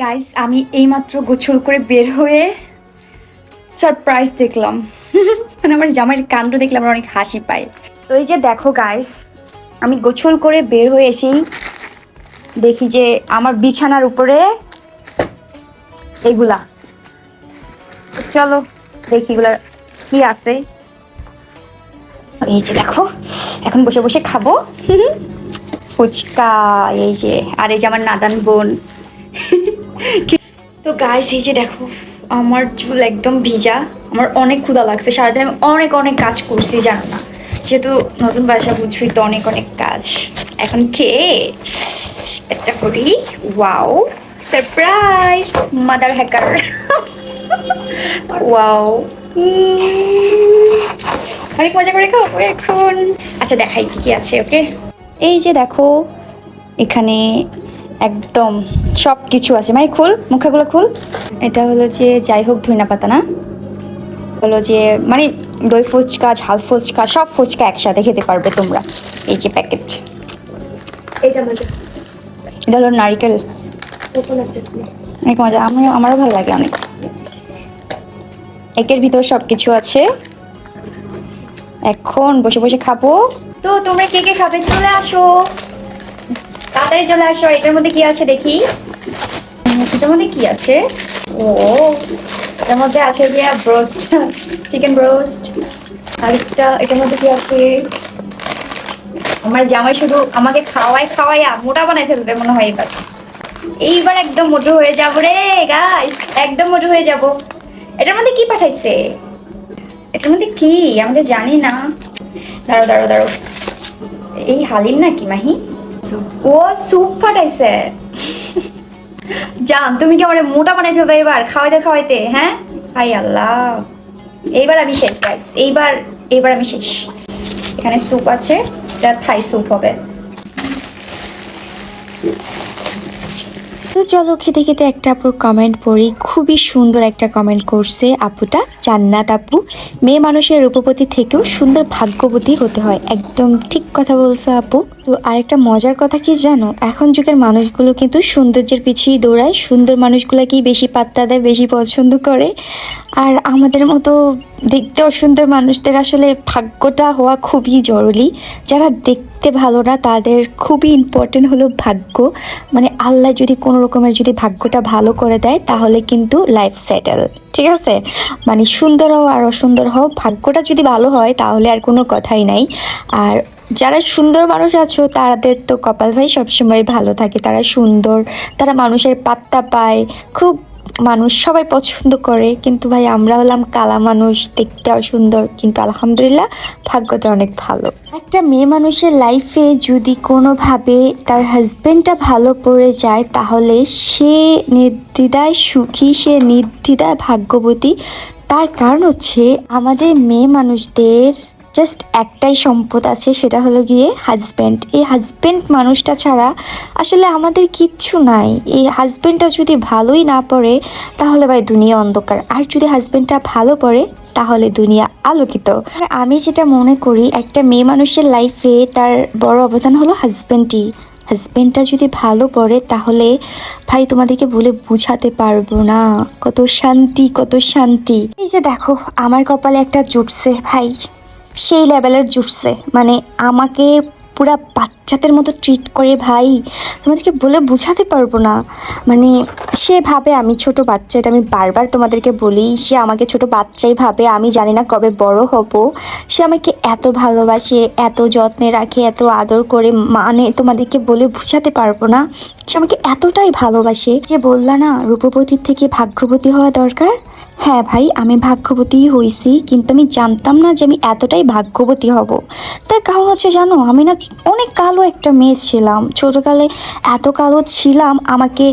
Guys আমি এইমাত্র গোছল করে বের হয়ে সারপ্রাইজ দেখলাম। মানে আমার জামাইয়ের কাণ্ড দেখলে আমার অনেক হাসি পায়। তো এই যে দেখো গাইস আমি গোছল করে বের হয়ে এসেই দেখি যে আমার বিছানার উপরে এগুলা। চলো দেখি এগুলা কি আছে। এই যে দেখো, এখন বসে বসে খাব। ফুচকা, এই যে, আর এই যে আমার নাদান বোন। তো গাইস এই যে দেখো, আমার চুল একদম ভিজা, আমার অনেক ক্ষুধা লাগছে, সারাদিন আমি অনেক অনেক কাজ করছি, জানো না। যেহেতু নতুন বাসা বুঝবি তো অনেক অনেক কাজ। এখন খেয়ে একটা করি। Wow surprise mother hacker wow অনেক মজা করে খাব এখন। আচ্ছা দেখাই কি কি আছে ওকে এই যে দেখো, এখানে একদম সব কিছু আছে। মানে খুল মুখাগুলো খুল। এটা হলো যে যাই হোক ধইনা পাতা না। হলো যে মানে দই ফুচকা ঝাল ফুচকা সব ফুচকা একসাথে খেতে পারবে তোমরা। এই যে প্যাকেট এটা এটা হলো নারিকেল। অনেক মজা। আমি আমারও ভালো লাগে অনেক। একের ভিতর সব কিছু আছে। এখন বসে বসে খাব। তো তোমরা কে কে খাবে? চলে আসো। তাড়াতাড়ি চলে আসো, আর এটার মধ্যে কি আছে দেখি? এটার মধ্যে কি আছে? ও, এটার মধ্যে আছে যে ব্রোস্ট চিকেন ব্রোস্ট আর একটা এটার মধ্যে কি আছে? আমার জামাই শুধু আমাকে খাওয়াই খাওয়াইয়া মোটা বানাই ফেলবে মনে হয় এবার। এইবার একদম মোটর হয়ে যাব রে গাইস একদম মোটর হয়ে যাব। এটার মধ্যে কি পাঠাইছে? এটার মধ্যে কি? আমি তো জানি না। দাঁড়ো দাঁড়ো দাঁড়ো এই হালিম নাকি, মাহি? ও স্যুপ পাঠাইছে জান, তুমি কি আমার মোটা বানাই ফেলবে এবার? খাওয়াইতে খাওয়াইতে হ্যাঁ? হাই আল্লাহ। এইবার আমি শেষ গাইস এইবার এইবার আমি শেষ। এখানে স্যুপ আছে, এটা থাই স্যুপ হবে। তো চলো খেতে খেতে একটা আপুর কমেন্ট পড়ি। খুবই সুন্দর একটা কমেন্ট করছে আপুটা, জান্নাত আপু। মেয়ে মানুষের রূপবতী থেকেও সুন্দর ভাগ্যবতী হতে হয়। একদম ঠিক কথা বলছে আপু। তো আরেকটা মজার কথা কি জানো? এখন যুগের মানুষগুলো কিন্তু সৌন্দর্যের পিছিয়ে দৌড়ায়। সুন্দর মানুষগুলোকেই বেশি পাত্তা দেয়, বেশি পছন্দ করে? আর আমাদের মতো দেখতে অসুন্দর মানুষদের আসলে ভাগ্যটা হওয়া খুবই জরুরি। যারা দেখতে ভালো না, তাদের খুবই ইম্পর্টেন্ট হলো ভাগ্য। মানে আল্লাহ যদি কোনো রকমের যদি ভাগ্যটা ভালো করে দেয়, তাহলে কিন্তু লাইফ সেটেল ঠিক আছে? মানে সুন্দর হও আর অসুন্দর হও, ভাগ্যটা যদি ভালো হয়, তাহলে আর কোনো কথাই নাই। আর যারা সুন্দর মানুষ আছো, তাদের তো কপাল ভাই সবসময় ভালো থাকে। তারা সুন্দর, তারা মানুষের পাত্তা পায়। খুব মানুষ সবাই পছন্দ করে, কিন্তু ভাই আমরা হলাম কালা মানুষ দেখতে অসুন্দর কিন্তু আলহামদুলিল্লাহ ভাগ্যটা অনেক ভালো। একটা মেয়ে মানুষের লাইফে যদি কোনোভাবে তার হাজবেন্ডটা ভালো পড়ে যায়, তাহলে সে নির্দ্বিধায় সুখী, সে নির্দ্বিধায় ভাগ্যবতী। তার কারণ হচ্ছে আমাদের মেয়ে মানুষদের জাস্ট একটাই সম্পদ আছে, সেটা হলো গিয়ে হাজব্যান্ড এই হাজব্যান্ড মানুষটা ছাড়া আসলে আমাদের কিচ্ছু নাই। এই হাজব্যান্ডটা যদি ভালোই না পড়ে, তাহলে ভাই দুনিয়া অন্ধকার। আর যদি হাজব্যান্ডটা ভালো পড়ে, তাহলে দুনিয়া আলোকিত। আমি যেটা মনে করি, একটা মেয়ে মানুষের লাইফে তার বড় অবদান হলো হাজব্যান্ডই হাজব্যান্ডটা যদি ভালো পড়ে, তাহলে ভাই তোমাদেরকে বলে বুঝাতে পারব না। কত শান্তি কত শান্তি। এই যে দেখো, আমার কপালে একটা জুটছে ভাই। সেই লেভেলের জুটছে। মানে আমাকে পুরা বাচ্চাদের মতো ট্রিট করে ভাই। তোমাদেরকে বলে বোঝাতে পারব না। মানে সে ভাবে আমি ছোট বাচ্চা, এটা আমি বারবার তোমাদেরকে বলি, সে আমাকে ছোট বাচ্চাই ভাবে, আমি জানি না কবে বড় হব। সে আমাকে এত ভালোবাসে, এত যত্নে রাখে, এত আদর করে মানে তোমাদেরকে বলে বোঝাতে পারব না। সে আমাকে এতটাই ভালোবাসে যে বললা না, রূপবতীর থেকে ভাগ্যবতী হওয়া দরকার? হ্যাঁ ভাই, আমি ভাগ্যবতীই হয়েছি কিন্তু আমি জানতাম না যে আমি এতটাই ভাগ্যবতী হব। তার কারণ হচ্ছে জানো, আমি না অনেক কালো একটা মেয়ে ছিলাম। ছোটোকালে এত কালো ছিলাম, আমাকে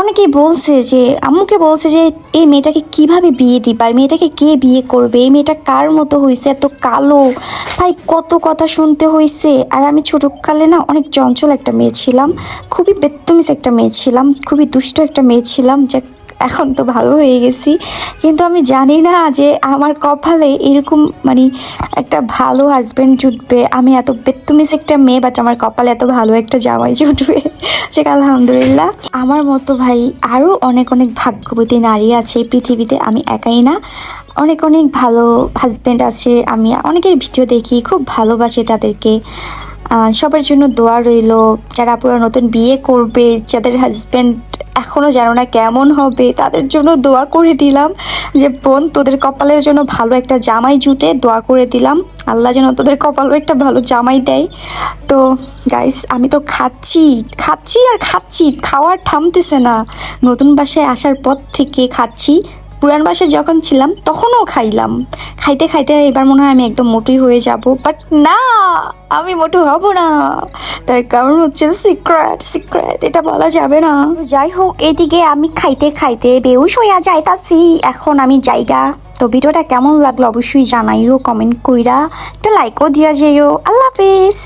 অনেকেই বলছে যে, আম্মুকে বলছে যে, এই মেয়েটাকে কীভাবে বিয়ে দিবা? এই মেয়েটাকে কে বিয়ে করবে? এই মেয়েটা কার মতো হয়েছে এত কালো। ভাই, কত কথা শুনতে হয়েছে আর আমি ছোটোকালে না অনেক চঞ্চল একটা মেয়ে ছিলাম, খুবই বেত্তমিস একটা মেয়ে ছিলাম, খুবই দুষ্ট একটা মেয়ে ছিলাম যে এখন তো ভালো হয়ে গেছি। কিন্তু আমি জানি না যে আমার কপালে এরকম মানে একটা ভালো হাজব্যান্ড জুটবে। আমি এত বেত্তুমিস একটা মেয়ে বাট আমার কপালে এত ভালো একটা জামাই জুটবে। সে আলহামদুলিল্লাহ। আমার মতো ভাই আরও অনেক অনেক ভাগ্যবতী নারী আছে এই পৃথিবীতে, আমি একাই না। অনেক অনেক ভালো হাজব্যান্ড আছে। আমি অনেকের ভিডিও দেখি, খুব ভালোবাসি তাদেরকে। সবার জন্য দোয়া রইল। যারা পুরো নতুন বিয়ে করবে, যাদের হাজব্যান্ড এখনও জানো না কেমন হবে। তাদের জন্য দোয়া করে দিলাম যে, বোন, তোদের কপালের জন্য ভালো একটা জামাই জুটে দোয়া করে দিলাম। আল্লাহ যেন তোদের কপালও একটা ভালো জামাই দেয়। তো গাইস আমি তো খাচ্ছি খাচ্ছি আর খাচ্ছি। খাওয়ার থামতেছে না। নতুন বাসায় আসার পর থেকে খাচ্ছি। পুরান বাসায় যখন ছিলাম, তখনও খাইলাম। খাইতে খাইতে এবার মনে হয় আমি একদম মোটুই হয়ে যাব। বাট না, আমি মোটু হব না। তার কারণ হচ্ছে সিক্রেট সিক্রেট এটা বলা যাবে না। যাই হোক, এদিকে আমি খাইতে খাইতে বেউস হইয়া যাইতাছি। এখন আমি জায়গা। তো ভিডিওটা কেমন লাগল অবশ্যই জানাইও কমেন্ট কইরা। একটা লাইকও দিয়া যেও আল্লাহ হাফেজ।